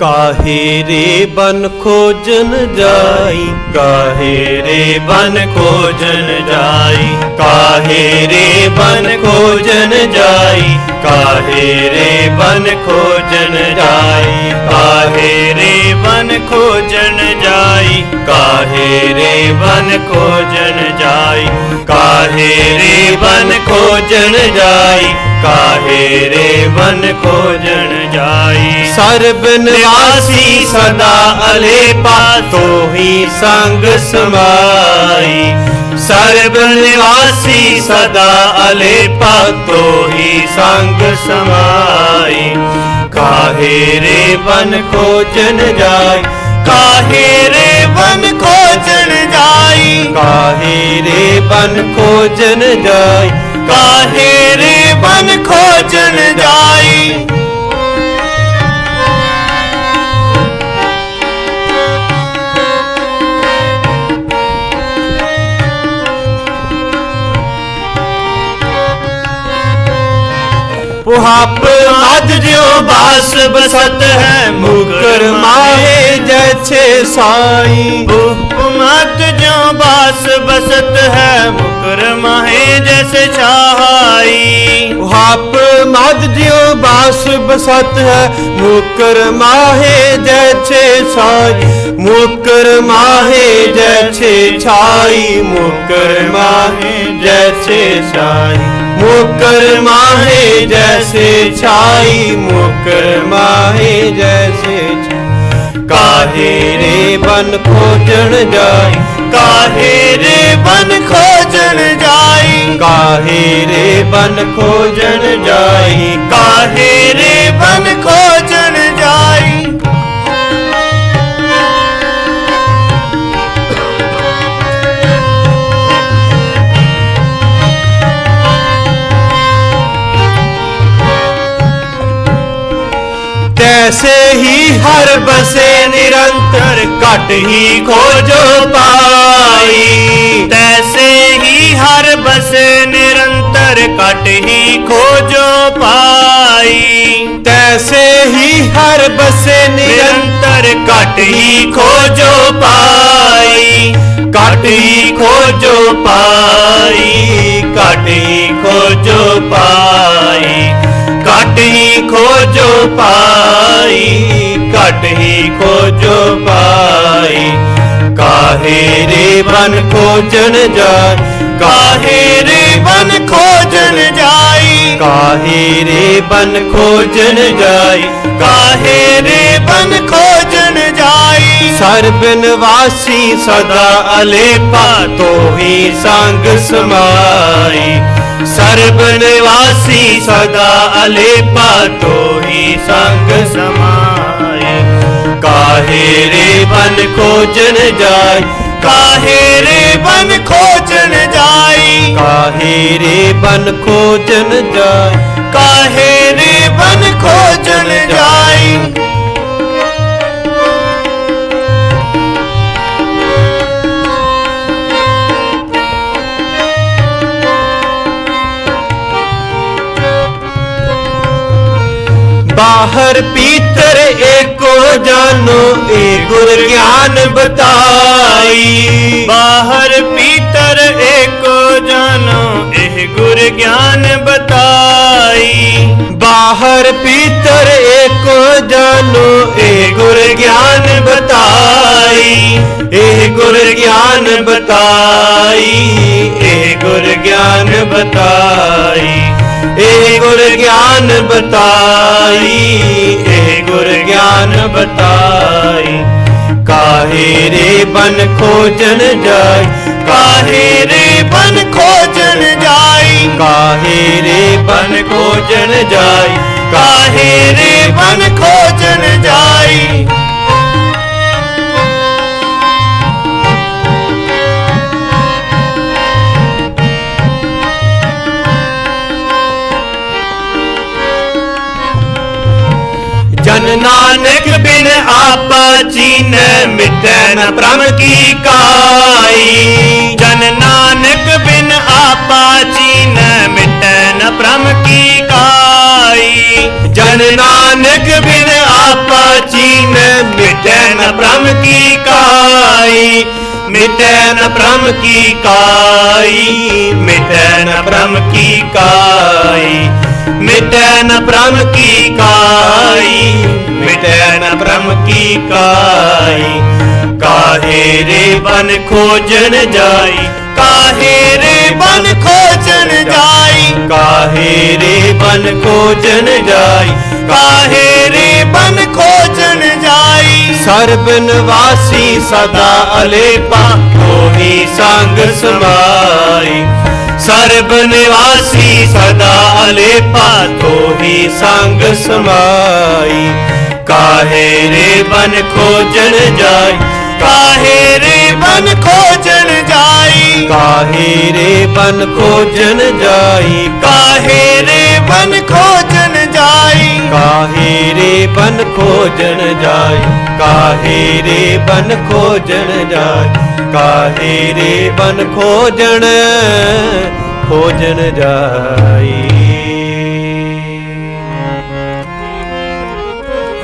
ਕਾਹੇ ਰੇ ਬਨ ਖੋਜਨ ਜਾਈ? ਕਾਹੇ ਰੇ ਬਨ ਖੋਜਨ ਜਾਈ? ਕਾਹੇ ਰੇ ਬਨ ਖੋਜਨ ਜਾਈ? ਕਾਹੇ ਰੇ ਬਨ ਖੋਜਨ ਜਾਈ? ਕਾਹੇ ਰੇ ਬਨ ਖੋਜਨ ਜਾਈ? ਕਾਹੇ ਰੇ ਬਨ ਖੋਜਨ ਜਾਈ? ਕਾਹੇ ਰੇ ਬਨ ਖੋਜਨ ਜਾਈ? ਕਾਹੇ ਰੇ ਵਨ ਖੋਜਨ ਜਾਈ? ਸਰਬ ਨਿਵਾਸੀ ਸਦਾ ਅਲੇਪਾ, ਤੋਹੀ ਸੰਗ ਸਮਾਈ। ਸਰਬ ਨਿਵਾਸੀ ਸਦਾ ਅਲੇਪਾ, ਤੋਹੀ ਸੰਗ ਸਮਾਈ। ਕਾਹੇ ਰੇ ਬਨ ਖੋਜਨ ਜਾਈ? ਕਾਹੇ ਰੇ ਬਨ ਖੋਜਨ ਜਾਈ? ਕਾਹੇ ਰੇ ਬਨ ਖੋਜਨ ਜਾਈ? ਕਾਹੇ ਰੇ ਖੋਜਣ ਜਾਈ। ਪੁਹਾਪ ਮਦ ਜਿਉ ਬਾਸ ਬਸਤ ਹੈ, ਮੁਕਰ ਮਾਹੇ ਜਛੇ ਸਾਈ। ਪੁਹਪ ਮਦ ਜਿਉ ਬਾਸ ਬਸਤ ਹੈ, ਮੁਕਰ ਮਾਹੇ ਜਸ ਛਾਈ। मद जो बास बसत है। मुकर माहे जैसे साई मुकर माहे जैसे छाई। मुकर माहे जैसे छाई। मुकर माहे जैसे छाई। मुकर माहे जैसे छाई। काहे रे बन खोजन जाई? काहे रे बन खोजन जाई? काहे रे बन खोजन जाई। काहे रे बन खोजन जाई? तैसे ही हर बसे निरंतर कट ही खोजो पाई। तैसे ही हर बस ਘਟ ਹੀ ਖੋਜੋ ਪਾਈ। ਤੈਸੇ ਹੀ ਹਰ ਬਸੇ ਨਿਰੰਤਰ ਘਟ ਹੀ ਖੋਜੋ ਪਾਈ। ਘਟ ਹੀ ਖੋਜੋ ਪਾਈ ਘਟ ਹੀ ਖੋਜੋ ਪਾਈ। ਘਟ ਹੀ ਖੋਜੋ ਪਾਈ ਘਟ ਹੀ ਖੋਜੋ ਪਾਈ। ਕਾਹੇ ਰੇ ਮਨ ਖੋਜਣ ਜਾਏ ਕਾਹੇ ਰੇ ਬਨ ਖੋਜਣ ਜਾਈ? ਕਾਹੇ ਰੇ ਬਨ ਖੋਜਣ ਜਾਈ? ਕਾਹੇ ਰੇ ਬਨ ਖੋਜਣ ਜਾਈ? ਸਰਬਨ ਵਾਸੀ ਸਦਾ ਅਲੇਪਾ ਤੋਹੀ ਸੰਗ ਸਮਾਈ। ਸਰਬਨ ਵਾਸੀ ਸਦਾ ਅਲੇਪਾ ਤੋਹੀ ਸੰਗ ਸਮਾਈ। ਕਾਹੇ ਰੇ ਬਨ ਖੋਜਨ ਜਾਈ? ਕਾਹੇ ਰੇ ਬਨ ਖੋਜਨ ਜਾਈ? ਕਾਹੇ ਰੇ ਬਨ ਖੋਜਨ ਜਾਈ? ਕਾਹੇ ਬਾਹਰ ਪੀਤਰ ਏਕੋ ਜਾਨੋ, ਏ ਗੁਰ ਗਿਆਨ ਬਤਾਈ। ਬਾਹਰ ਪੀਤਰ ਏਕੋ ਜਾਨੋ, ਇਹ ਗੁਰ ਗਿਆਨ ਬਤਾਈ। ਬਾਹਰ ਪੀਤਰ ਏਕੋ ਜਾਨੋ, ਏ ਗੁਰ ਗਿਆਨ ਬਤਾਈ। ਇਹ ਗੁਰ ਗਿਆਨ ਬਤਾਈ ਇਹ ਗੁਰ ਗਿਆਨ ਬਤਾਈ। ਇਹ ਗੁਰ ਗਿਆਨ ਬਤਾਈ, ਇਹ ਗੁਰ ਗਿਆਨ ਬਤਾਈ। ਕਾਹੇ ਰੇ ਬਨ ਖੋਜਨ ਜਾਈ, ਕਾਹੇ ਰੇ ਬਨ ਖੋਜਨ ਜਾਈ। ਕਾਹੇ ਰੇ ਬਨ ਖੋਜਨ ਜਾਈ, ਕਾਹੇ ਰੇ ਬਨ ਖੋਜਨ ਜਾਈ। ਨਾਨਕ ਬਿਨ ਆਪਾ ਚੀਨੈ ਮਿਟੈ ਨ ਭ੍ਰਮ ਕੀ ਕਾਈ। ਜਨ ਨਾਨਕ ਬਿਨ ਆਪਾ ਚੀਨ ਮਿਟੈ ਨ ਭ੍ਰਮ ਕੀ ਕਾਈ। ਜਨ ਨਾਨਕ ਬਿਨ ਆਪਾ ਚੀਨ ਮਿਟੈ ਨ ਭ੍ਰਮ ਕੀ ਕਾਈ। ਮਿਟੈ ਨ ਭ੍ਰਮ ਕੀ ਕਾਈ, ਮਿਟੈ ਨ ਭ੍ਰਮ ਕੀ ਕਾਈ। ਮਿਟੈ ਨ ਭ੍ਰਮ ਕੀ ਕਾਈ, ਮਿਟੈ ਨ ਭ੍ਰਮ ਕੀ ਕਾਈ। ਕਾਹੇ ਰੇ ਬਨ ਖੋਜਣ ਜਾਈ, ਕਾਹੇ ਰੇ ਬਨ ਖੋਜਣ ਜਾਈ। ਕਾਹੇ ਰੇ ਬਨ ਖੋਜਣ ਜਾਈ, ਕਾਹੇ ਰੇ ਬਨ ਖੋਜਣ ਜਾਈ। ਸਰਬ ਨਿਵਾਸੀ ਸਦਾ ਅਲੇਪਾ, ਉਹੀ ਸੰਗ ਸਮਾਈ। ਸਰਬ ਨਿਵਾਸੀ ਸਦਾ ਅਲੇਪਾ ਤੋਹੀ ਸੰਗ ਸਮਾਈ। ਕਾਹੇ ਰੇ ਬਨ ਖੋਜਣ ਜਾਈ? ਕਾਹੇ ਰੇ ਬਨ ਖੋਜਣ ਜਾਈ? ਕਾਹੇ ਰੇ ਬਨ ਖੋਜਣ ਜਾਈ? ਕਾਹੇ ਰੇ ਬਨ ਖੋਜਣ ਜਾਈ? ਕਾਹੇ ਰੇ ਬਨ ਖੋਜਣ ਜਾਈ? ਕਾਹੇ ਰੇ ਬਨ ਖੋਜਣ ਜਾਈ? ਕਾਹੇ ਰੇ ਬਨ ਖੋਜਣ ਖੋਜਣ ਜਾਈ।